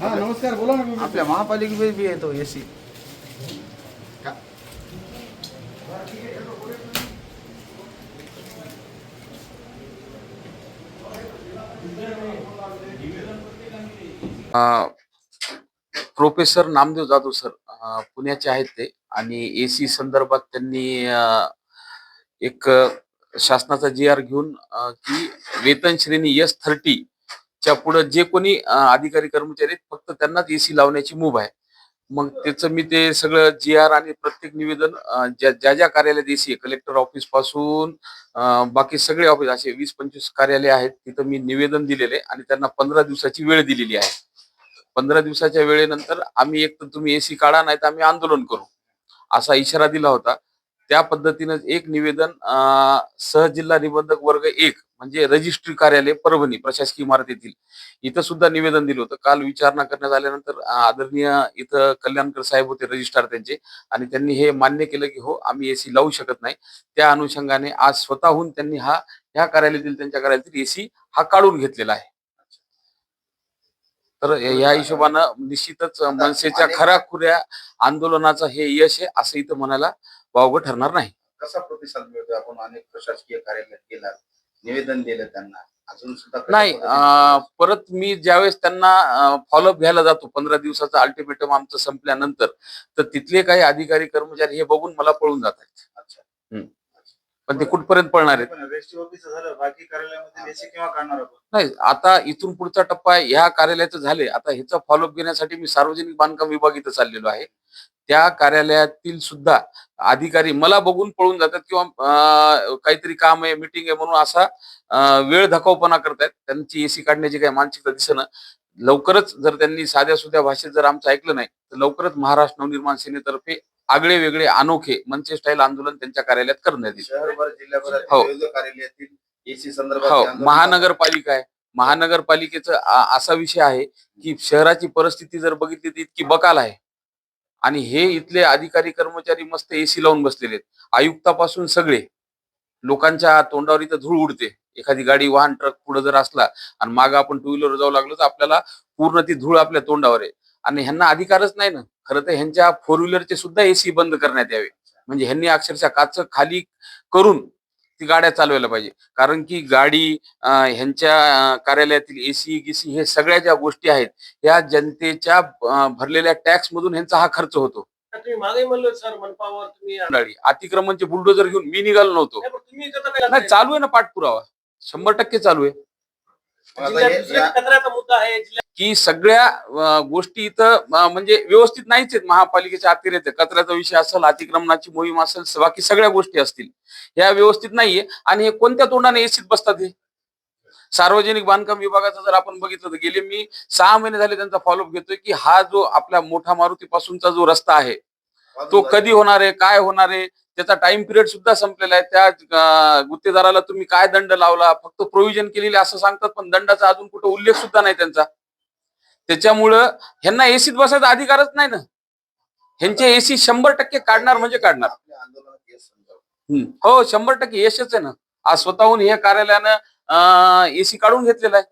हा नमस्कार बोला ना आपल्या महापालिकेमध्ये बी येतो एसी. प्रोफेसर नामदेव जाधव सर पुण्याचे आहेत ते. आणि एसी संदर्भात त्यांनी एक शासनाचा जी आर घेऊन की वेतन श्रेणी एस थर्टी च्या पुढे जे कोणी अधिकारी कर्मचारी आहेत फक्त त्यांनाच एसी लावण्याची मूभ आहे. मग त्याचं मी ते सगळं जी आर आणि प्रत्येक निवेदन ज्या ज्या ज्या कार्यालयात एसी आहे कलेक्टर ऑफिसपासून बाकी सगळे ऑफिस असे वीस पंचवीस कार्यालय आहेत तिथं मी निवेदन दिलेले आणि त्यांना पंधरा दिवसाची वेळ दिलेली आहे. पंधरा दिवसाच्या वेळेनंतर आम्ही एक तर तुम्ही एसी काढा नाही तर आम्ही आंदोलन करू. असा इशारा दिला होता. त्या पद्धतीनं एक निवेदन सहजिल्हा निबंधक वर्ग एक म्हणजे रजिस्ट्री कार्यालय परभणी प्रशासकीय इमारतीतील इथं सुद्धा निवेदन दिलं होतं. काल विचारणा करण्यात आल्यानंतर आदरणीय इथं कल्याणकर साहेब होते रजिस्ट्रार त्यांचे आणि त्यांनी हे मान्य केलं की हो आम्ही एसी लावू शकत नाही. त्या अनुषंगाने आज स्वतःहून त्यांनी हा ह्या कार्यालयातील त्यांच्या कार्यालयातील एसी हा काढून घेतलेला आहे. तर या हिशोबानं निश्चितच मनसेच्या खऱ्याखुऱ्या आंदोलनाचं हे यश आहे असं इथं म्हणायला वावगं ठरणार नाही. कसा प्रतिसाद मिळतोय? आपण अनेक प्रशासकीय कार्यालयात गेलात निवेदन दिलं त्यांना. अजून सुद्धा नाही परत मी ज्यावेळेस त्यांना फॉलोअप घ्यायला जातो पंधरा दिवसाचा अल्टिमेटम आमचं संपल्यानंतर तर तिथले काही अधिकारी कर्मचारी हे बघून मला पळून जात आहेत. अच्छा. पण ते कुठपर्यंत पळणार आहेत? नाही आता इथून पुढचा टप्पा ह्या कार्यालयाचं झाले आता ह्याचा फॉलोअप घेण्यासाठी मी सार्वजनिक बांधकाम विभाग इथं चाललेलो आहे. त्या कार्यालयातील सुद्धा अधिकारी मला बघून पळून जातात किंवा काहीतरी काम आहे मिटिंग आहे म्हणून असा वेळ धकावपणा करतायत. त्यांची एसी काढण्याची काही मानसिकता दिसेना लवकरच जर त्यांनी साध्या सुध्या भाषेत जर आमचं ऐकलं नाही तर लवकरच महाराष्ट्र नवनिर्माण सेनेतर्फे आगळे वेगळे अनोखे मनसे स्टाईल आंदोलन त्यांच्या कार्यालयात करण्यात येईल. हो. हो. महानगरपालिका आहे. महानगरपालिकेचा असा विषय आहे की शहराची परिस्थिती जर बघितली तर इतकी बकाल आहे. आणि हे इथले अधिकारी कर्मचारी मस्त एसी लावून बसलेले आहेत. आयुक्तापासून सगळे लोकांच्या तोंडावर इथं धूळ उडते. एखादी गाडी वाहन ट्रक पुढे जर असला आणि मागं आपण टू व्हीलर जाऊ लागलो तर आपल्याला पूर्ण ती धूळ आपल्या तोंडावर आहे. आणि ह्यांना अधिकारच नाही ना. खरं तर ह्यांच्या फोर व्हीलरचे सुद्धा एसी बंद करण्यात यावे. म्हणजे ह्यांनी अक्षरशः काच खाली करून ती गाड्या चालवायला पाहिजे. कारण की गाडी ह्यांच्या कार्यालयातील एसी गिसी हे सगळ्या ज्या गोष्टी आहेत या जनतेच्या भरलेल्या टॅक्स मधून ह्यांचा हा खर्च होतो. तुम्ही मागे म्हणलं सर मनपावर तुम्ही नाही, मंडळी अतिक्रमणचे बुलडोजर घेऊन मी निघालो नव्हतो. पण तुम्ही इथं तर नाही चालू आहे ना पाठपुरावा. शंभर टक्के चालू आहे. मुद्दा आहे की सगळ्या गोष्टी इथं म्हणजे व्यवस्थित नाहीच आहेत. महापालिकेच्या अतिरेक कचऱ्याचा विषय असेल अतिक्रमणाची मोहीम असेल बाकी सगळ्या गोष्टी असतील. ह्या व्यवस्थित नाहीये. आणि हे कोणत्या तोंडाने एसीत बसतात हे? सार्वजनिक बांधकाम विभागाचं जर आपण बघितलं तर गेले मी सहा महिने झाले त्यांचा फॉलोअप घेतोय की हा जो आपल्या मोठा मारुती पासूनचा जो रस्ता आहे तो कधी होणार आहे? काय होणार आहे? त्याचा टाइम पिरियड सुद्धा संपलेला आहे. त्या गुत्तेदाराला तुम्ही काय दंड लावला? फक्त प्रोव्हिजन केलेले असं सांगतात पण दंडाचा अजून कुठं उल्लेख सुद्धा नाही त्यांचा. त्याच्यामुळं ह्यांना एसीत बसायचा अधिकारच नाही ना. ह्यांचे एसी शंभर टक्के काढणार म्हणजे काढणार. हो शंभर टक्के यशच आहे ना. आज स्वतःहून हे कार्यालयानं एसी काढून घेतलेला आहे.